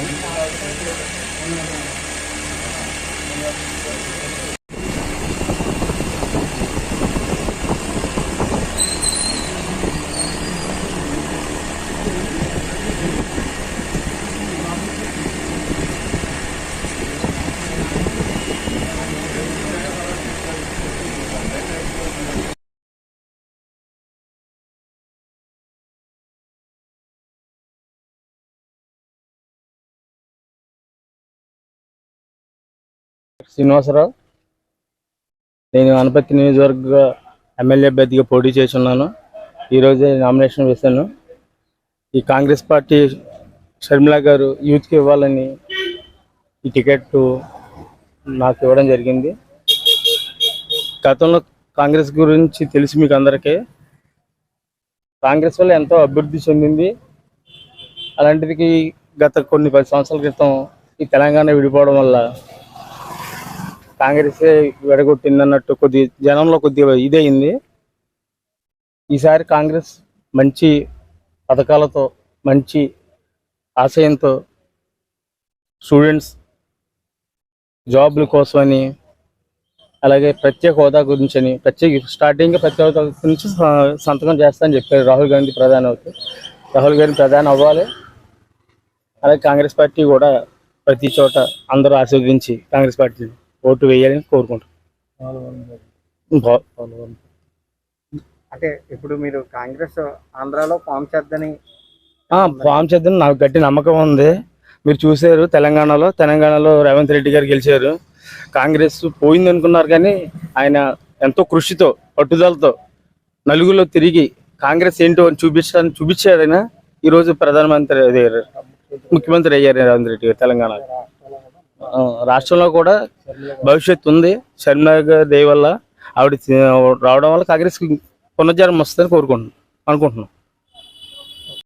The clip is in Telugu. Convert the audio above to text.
我们大二的时候就慢慢的那个什么了慢慢的就是 శ్రీనివాసరావు. నేను అనపత్తి నియోజకవర్గ ఎమ్మెల్యే అభ్యర్థిగా పోటీ చేసి ఉన్నాను ఈరోజే నామినేషన్ వేశాను. ఈ కాంగ్రెస్ పార్టీ షర్మిల గారు యూత్కి ఇవ్వాలని ఈ టికెట్ నాకు ఇవ్వడం జరిగింది. గతంలో కాంగ్రెస్ గురించి తెలిసి మీకు అందరికీ కాంగ్రెస్ వల్ల ఎంతో అభివృద్ధి చెందింది. అలాంటిది గత కొన్ని పది సంవత్సరాల క్రితం ఈ తెలంగాణ విడిపోవడం వల్ల కాంగ్రెస్ విడగొట్టింది అన్నట్టు కొద్ది జనంలో కొద్దిగా ఇదయింది. ఈసారి కాంగ్రెస్ మంచి పథకాలతో మంచి ఆశయంతో స్టూడెంట్స్ జాబ్ల కోసమని అలాగే ప్రత్యేక హోదా గురించని ప్రత్యేక స్టార్టింగ్ ప్రత్యేక హోదా గురించి సంతకం చేస్తానని చెప్పారు రాహుల్ గాంధీ ప్రధాని అవుతే రాహుల్ గాంధీ ప్రధాని అవ్వాలి. అలాగే కాంగ్రెస్ పార్టీ కూడా ప్రతి చోట అందరూ ఆశీర్వదించి కాంగ్రెస్ పార్టీ ఓటు వేయాలని కోరుకుంటాం అంటే ఇప్పుడు మీరు కాంగ్రెస్ ఆంధ్రాలో ఫామ్ చేద్దని ఫామ్ చేద్దాం నాకు గట్టి నమ్మకం ఉంది. మీరు చూసారు తెలంగాణలో తెలంగాణలో రేవంత్ రెడ్డి గారు గెలిచారు. కాంగ్రెస్ పోయింది అనుకున్నారు కానీ ఆయన ఎంతో కృషితో పట్టుదలతో నలుగురిలో తిరిగి కాంగ్రెస్ ఏంటో అని చూపించడానికి చూపించాడు ఆయన. ఈరోజు ప్రధానమంత్రి అదే ముఖ్యమంత్రి అయ్యారు రేవంత్ రెడ్డి గారు తెలంగాణ ఆ, రాష్ట్రంలో కూడా భవిష్యత్తు ఉంది. షర్మిల గారి వల్ల ఆవిడ రావడం వల్ల కాంగ్రెస్ పునర్జన్మ వస్తుందని కోరుకుంటున్నాం అనుకుంటున్నాం.